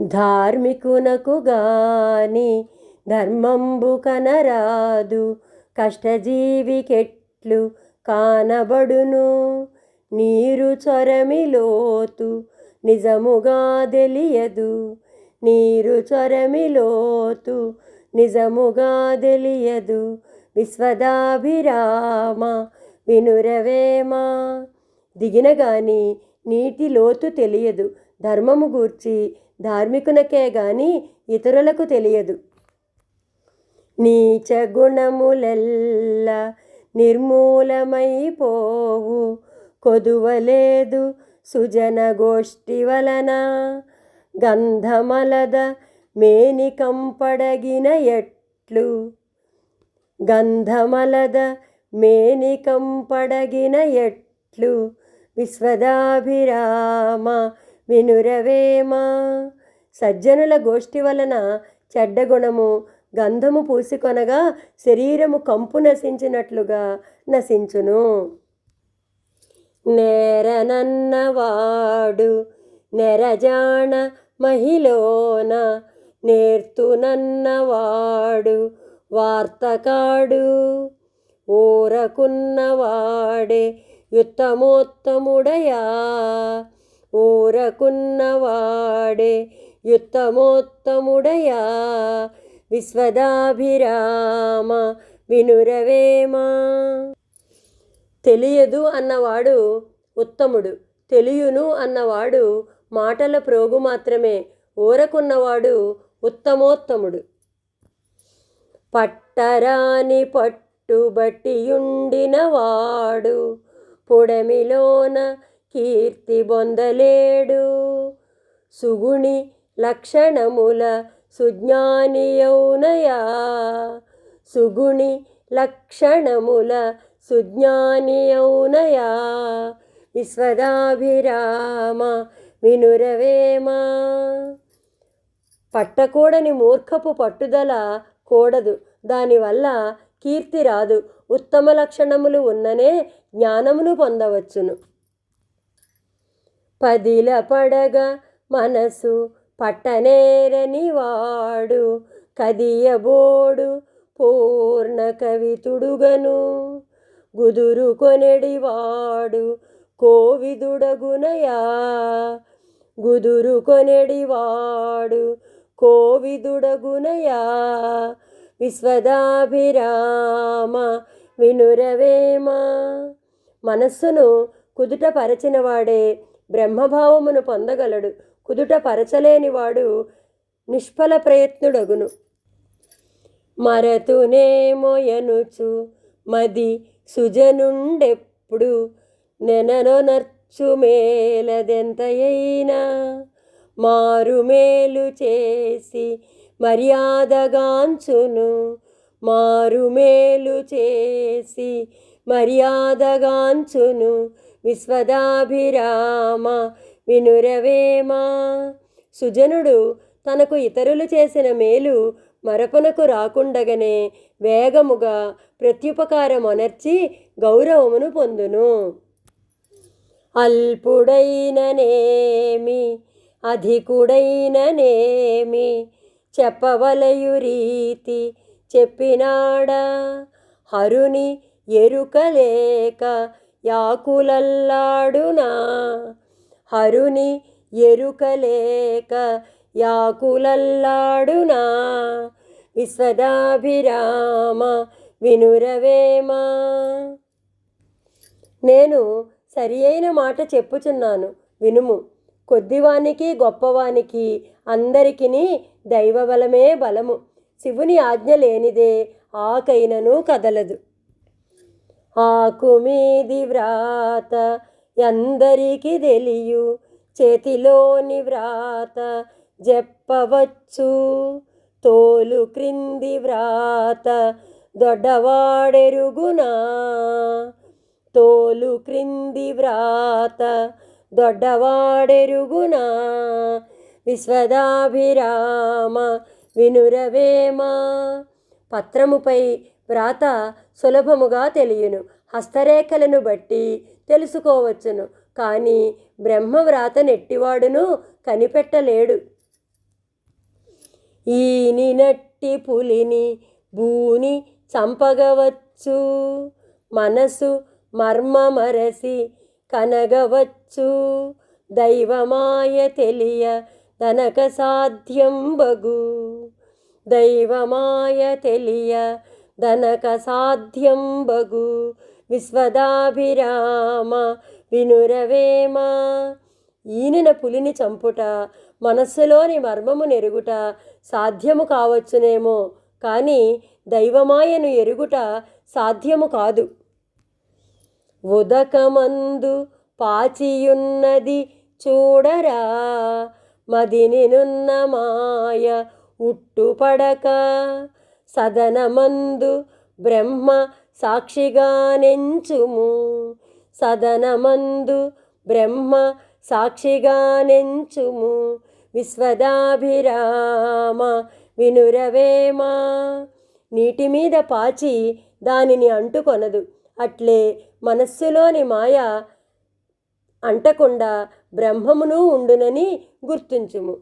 ధార్మికునకు గాని ధర్మంబు కనరాదు కష్టజీవికెట్లు కానబడును. నీరు చొరమిలోతు నిజముగా తెలియదు నీరు చొరమిలోతు నిజముగా తెలియదు. విశ్వదాభిరామ వినురవేమా. దిగిన గాని నీటి లోతు తెలియదు ధర్మము గూర్చి ధార్మికునకే గాని ఇతరులకు తెలియదు. నీచ గుణములెల్ల నిర్మూలమైపోవు. కొదువలేదు సుజన గోష్ఠి వలన గంధమలద మేనికంపడగిన ఎట్లు. గంధమలద మేనికంపడగిన ఎట్లు. విశ్వదాభిరామ వినురవేమా? సజ్జనుల గోష్ఠి వలన చెడ్డగుణము గంధము పూసికొనగా శరీరము కంపు నశించినట్లుగా నశించును. నేరనన్నవాడు నెరజాణ మహిలోన నేర్తునన్నవాడు వార్తకాడు. ఊరకున్నవాడే యుత్తమోత్తముడయా? ఊరకున్నవాడే యుత్తమోత్తముడయా విశ్వదాభిరామ వినురవేమా. తెలియదు అన్నవాడు ఉత్తముడు తెలియును అన్నవాడు మాటల ప్రోగు మాత్రమే ఊరకున్నవాడు ఉత్తమోత్తముడు. పట్టరాని పట్టుబట్టియుండినవాడు పొడమిలోన కీర్తి బొందలేడు. సుగుణి లక్షణముల సుజ్ఞానియౌనయా సుగుణి లక్షణముల సుజ్ఞానియౌనయా విశ్వదాభిరామ వినురవేమా. పట్టకూడని మూర్ఖపు పట్టుదల కూడదు. దానివల్ల కీర్తి రాదు. ఉత్తమ లక్షణములు ఉన్ననే జ్ఞానమును పొందవచ్చును. పదిల పడగ మనసు పట్టనేరని వాడు కదియబోడు పూర్ణ కవితుడుగను గుదురు కొనెడివాడు కోవిదుడగునయా. గుదురు కొనెడివాడు కోవిదుడగునయా. విశ్వదాభిరామ వినురవేమ. మనస్సును కుదుట పరచినవాడే బ్రహ్మభావమును పొందగలడు. కుదుట పరచలేనివాడు నిష్ఫల ప్రయత్నుడగును. మరతునేమొయనుచు మది సుజనుండెప్పుడు నెననొనర్చు మేలదెంతయైనా. మారుమేలు చేసి మర్యాదగాంచును. మారుమేలు చేసి మర్యాదగాంచును. విశ్వదాభిరామ వినురవేమా. సుజనుడు తనకు ఇతరులు చేసిన మేలు మరపునకు రాకుండగనే వేగముగా ప్రత్యుపకారమొనర్చి గౌరవమును పొందును. అల్పుడైననేమి అధికుడైననేమి చెప్పవలయు రీతి చెప్పినాడా? హరుని ఎరుకలేక యాకులల్లాడునా? హరుని ఎరుకలేక యాకులల్లాడునా? విశ్వదాభిరామ వినురవేమా? నేను సరి అయిన మాట చెప్పుచున్నాను వినుము. కొద్దివానికి గొప్పవానికి అందరికీ దైవబలమే బలము. శివుని ఆజ్ఞ లేనిదే ఆకైనను కదలదు. ఆకుమీది వ్రాత ఎందరికి తెలియు? చేతిలోని వ్రాత చెప్పవచ్చు తోలు క్రింది వ్రాత దొడ్డవాడెరుగునా? తోలు క్రింది వ్రాత దొడ్డవాడెరుగునా? విశ్వదాభిరామ వినురవేమా? పత్రముపై వ్రాత సులభముగా తెలియను. హస్తరేఖలను బట్టి తెలుసుకోవచ్చును. కానీ బ్రహ్మ వ్రాత నెట్టివాడును కనిపెట్టలేడు. ఈని నట్టి పులిని భూని చంపగవచ్చు. మనసు మర్మమరసి కనగవచ్చు. దైవమాయ తెలియ దనక సాధ్యం బగు. దైవమాయ తెలియ దనక సాధ్యం బగు. విశ్వదాభిరామ వినురవేమ ఈనిన పులిని చంపుట మనస్సులోని మర్మము నెరుగుట సాధ్యము కావచ్చునేమో కానీ దైవమాయను ఎరుగుట సాధ్యము కాదు. ఉదకమందు పాచియున్నది చూడరా మదినినున్న మాయ ఉట్టుపడక. సదనమందు బ్రహ్మ సాక్షిగా నెంచుము. సదనమందు బ్రహ్మ సాక్షిగా నెంచుము. విశ్వదాభిరామ వినురవేమా. నీటి మీద పాచి దానిని అంటుకొనదు. అట్లే మనస్సులోని మాయ అంటకుండా బ్రహ్మమును ఉండునని గుర్తించుము.